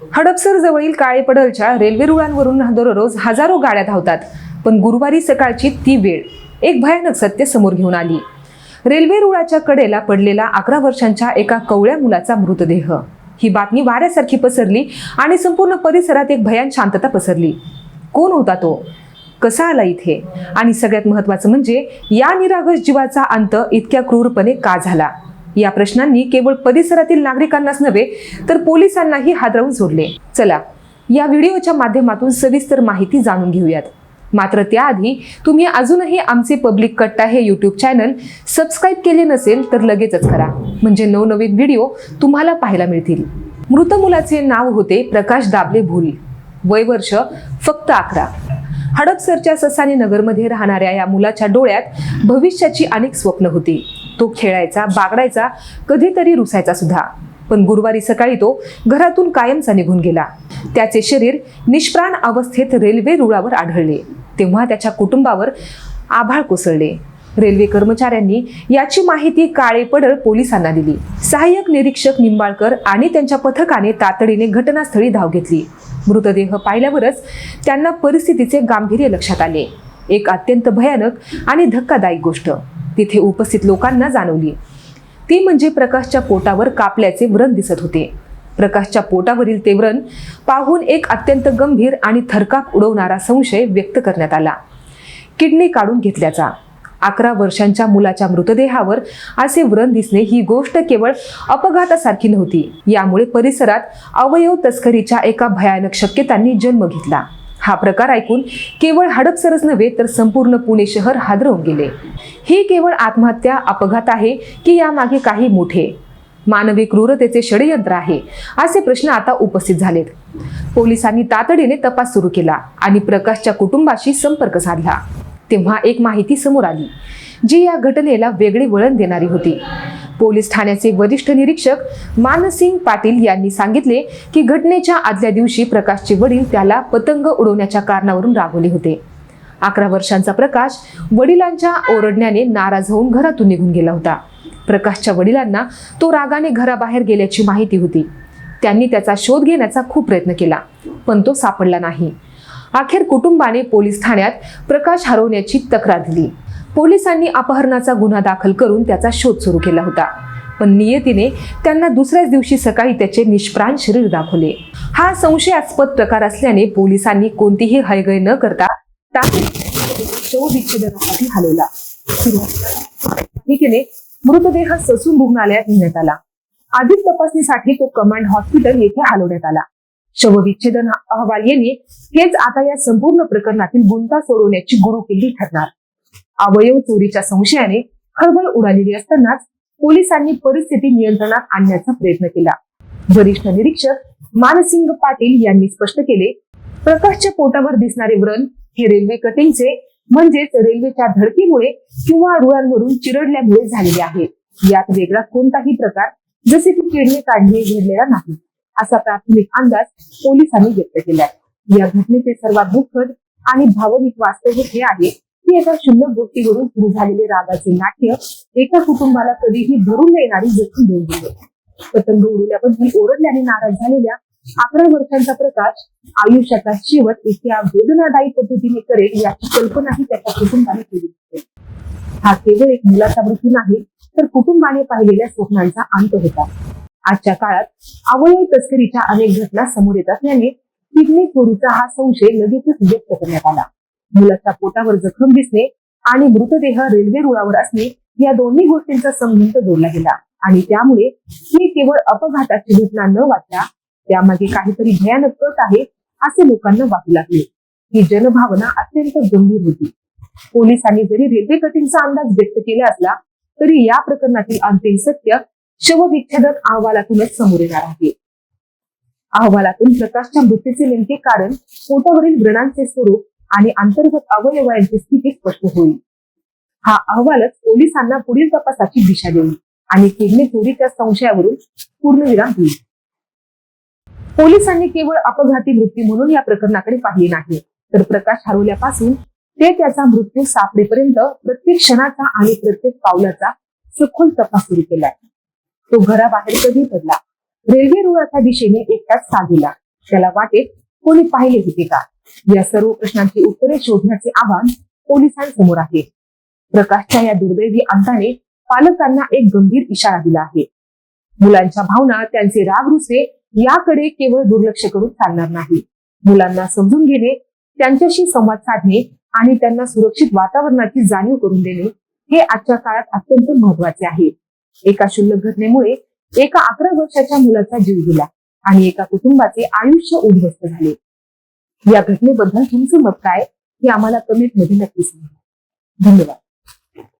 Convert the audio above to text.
हडपसर जवळील काळेपडलच्या रेल्वे रुळांवरून दररोज हजारो गाड्या धावतात पण गुरुवारी सकाळची ती वेळ एक भयानक सत्य समोर घेऊन आली. रेल्वे रुळाच्या कडेला पडलेला अकरा वर्षांच्या एका कवळ्या मुलाचा मृतदेह. ही बातमी वाऱ्यासारखी पसरली आणि संपूर्ण परिसरात एक भयान शांतता पसरली. कोण होता तो? कसा आला इथे? आणि सगळ्यात महत्वाचं म्हणजे या निरागस जीवाचा अंत इतक्या क्रूरपणे का झाला? या प्रश्नांनी केवळ परिसरातील नागरिकांनाच नव्हे तर पोलिसांनाही हादरवून सोडले. चला या व्हिडिओच्या माध्यमातून सविस्तर माहिती जाणून घेऊयात. मात्र त्याआधी तुम्ही अजूनही आमचे पब्लिक कट्टा हे यूट्यूब चॅनल सबस्क्राईब केले नसेल तर लगेचच करा. म्हणजे नवनवीन व्हिडिओ तुम्हाला पाहायला मिळतील. मृत मुलाचे नाव होते प्रकाश दाबले भुल. वय वर्ष फक्त अकरा. हडपसरच्या ससानी नगरमध्ये राहणाऱ्या या मुलाच्या डोळ्यात भविष्याची अनेक स्वप्न होती. तो खेळायचा बागडायचा कधीतरी रुसायचा सुद्धा. पण गुरुवारी सकाळी तो घरातून कायमचा निघून गेला. त्याचे शरीर निष्प्राण अवस्थेत रेल्वे रुळावर आढळले. तेव्हा त्याच्या कुटुंबावर आभाळ कोसळले. रेल्वे कर्मचाऱ्यांनी याची माहिती काळे पडळ पोलिसांना दिली. सहाय्यक निरीक्षक निंबाळकर आणि त्यांच्या पथकाने तातडीने घटनास्थळी धाव घेतली. मृतदेह पाहिल्यावरच त्यांना परिस्थितीचे गांभीर्य लक्षात आले. एक अत्यंत भयानक आणि धक्कादायक गोष्ट. तिथे उपस्थित लोकांना जाणवली. ती म्हणजे प्रकाशच्या पोटावर कापल्याचे व्रण दिसत होते. प्रकाशच्या पोटावरील ते व्रण पाहून एक अत्यंत गंभीर आणि थरकाप उडवणारा संशय व्यक्त करण्यात आला. किडनी काढून घेतल्याचा. अकरा वर्षांच्या मुलाच्या मृतदेहावर असे व्रण दिसणे ही गोष्ट केवळ अपघातासारखी नव्हती. यामुळे परिसरात अवयव तस्करीच्या एका भयानक शक्यतांनी जन्म घेतला. हा प्रकार ऐकून केवळ हडपसरच नव्हे तर संपूर्ण पुणे शहर हादरवून गेले. ही केवळ आत्महत्या अपघात आहे की यामागे काही मोठे? मानवी क्रूरतेचे षडयंत्र आहे असे प्रश्न आता उपस्थित झालेत. पोलिसांनी तातडीने तपास सुरू केला आणि प्रकाशच्या कुटुंबाशी संपर्क साधला. तेव्हा एक माहिती समोर आली जी या घटनेला वेगळे वळण देणारी होती. पोलीस ठाण्याचे वरिष्ठ निरीक्षक मानसिंग पाटील यांनी सांगितले की घटनेच्या आदल्या दिवशी प्रकाशचे वडील त्याला पतंग उडवण्याच्या कारणावरून रागवले होते. अकरा वर्षांचा प्रकाश वडिलांच्या ओरडण्याने नाराज होऊन घरातून निघून गेला होता. प्रकाशच्या वडिलांना तो रागाने घराबाहेर गेल्याची माहिती होती. त्यांनी त्याचा शोध घेण्याचा खूप प्रयत्न केला पण तो सापडला नाही. अखेर कुटुंबाने पोलीस ठाण्यात प्रकाश हरवण्याची तक्रार दिली. पोलिसांनी अपहरणाचा गुन्हा दाखल करून त्याचा शोध सुरू केला होता. पण नियतीने त्यांना दुसऱ्याच दिवशी सकाळी त्याचे निष्प्राण शरीर दाखवले. हा संशयास्पद प्रकार असल्याने पोलिसांनी कोणतीही हयगय न करता तातडीने शवविच्छेदनासाठी हलवला. पालिकेने मृतदेह ससून रुग्णालयात नेण्यात आला. अधिक तपासणीसाठी तो कमांड हॉस्पिटल येथे हलवण्यात आला. शवविच्छेदन अहवाल येणे हेच आता या संपूर्ण प्रकरणातील गुंता सोडवण्याची गुरुकिल्ली ठरणार. अवयव चोरीच्या संशयाने खळबळ उडालेली असतानाच पोलिसांनी परिस्थिती नियंत्रणात आणण्याचा प्रयत्न केला. वरिष्ठ निरीक्षक मानसिंग पाटील यांनी स्पष्ट केले प्रकाशच्या पोटावर दिसणारे व्रण हे रेल्वे कटिंगचे म्हणजेच रेल्वेच्या धडकीमुळे किंवा रुळांवरून चिरडल्यामुळे झालेले आहे. यात वेगळा कोणताही प्रकार जसे की किडनी काढणे घडलेला नाही असा प्राथमिक अंदाज पोलिसांनी व्यक्त केला या घटनेचे सर्वात दुःखद आणि भावनिक वास्तव हे आहे की एका क्षुल्लक गोष्टीवरून सुरू झालेले रागाचे नाट्य एका कुटुंबाला कधीही भरून येणारी जखम देऊन गेले पतंग उडवल्याबद्दल ओरडल्याने नाराज झालेल्या अकरा वर्षांचा प्रकाश आयुष्याचा शेवट इतक्या वेदनादायी पद्धतीने करेल याची कल्पनाही त्याच्या कुटुंबाने केली होती. हा केवळ एक मुलाचा मृत्यू नाही तर कुटुंबाने पाहिलेल्या स्वप्नांचा अंत होता. आजच्या काळात अवयव तस्करीच्या अनेक घटना समोर येत असल्याने किडनी चोरीचा हा संशय लगेचच व्यक्त करण्यात आला. मुलाच्या पोटावर जखम दिसणे आणि मृतदेह रेल्वे रुळावर असणे या दोन्ही गोष्टींचा संबंध जोडला गेला आणि त्यामुळे ही केवळ अपघाताची घटना न वाटता त्यामागे काहीतरी भयानक कट आहे असे लोकांना वाटू लागले. ही जनभावना अत्यंत गंभीर होती. पोलिसांनी जरी रेल्वे कटिंगचा अंदाज व्यक्त केला असला तरी या प्रकरणातील अंतिम सत्य शवविच्छेदन अहवालातूनच समोर येणार आहे. अहवालातून प्रकाशच्या मृत्यूचे नेमके कारण पोटावरील व्रणांचे स्वरूप आणि अंतर्गत अवयवांची स्थिती स्पष्ट होईल. हा अहवालच पोलिसांना पुढील तपासाची दिशा देईल आणि किडनी चोरीच्या संशयावरून पूर्णविराम होईल पोलिसांनी केवळ अपघाती मृत्यू म्हणून या प्रकरणाकडे पाहिले नाही. तर प्रकाश हरवल्यापासून ते त्याचा मृत्यू सापडेपर्यंत प्रत्येक क्षणाचा आणि प्रत्येक पावलाचा सखोल तपास सुरू केलाय. तो घराबाहेर कधी पडला? रेल्वे रुळाच्या दिशेने एकटाच का गेला त्याला वाटेत कोणी पाहिले होते का? या सर्व प्रश्नांची उत्तरे शोधण्याचे आव्हान पोलिसांसमोर आहे. प्रकाशच्या या दुर्दैवी अंताने पालकांना एक गंभीर इशारा दिला आहे. मुलांच्या भावना त्यांचे राग रुसे याकडे केवळ दुर्लक्ष करून चालणार नाही. मुलांना समजून घेणे त्यांच्याशी संवाद साधणे आणि त्यांना सुरक्षित वातावरणाची जाणीव करून देणे हे आजच्या काळात अत्यंत महत्त्वाचे आहे. एका क्षुल्लक घटनेमुळे एका अकरा वर्षाच्या मुलाचा जीव गेला आणि एका कुटुंबाचे आयुष्य उद्ध्वस्त झाले. या घटनेबद्दल तुमचं मत काय हे आम्हाला कमेंटमध्ये नक्की सांगा. धन्यवाद.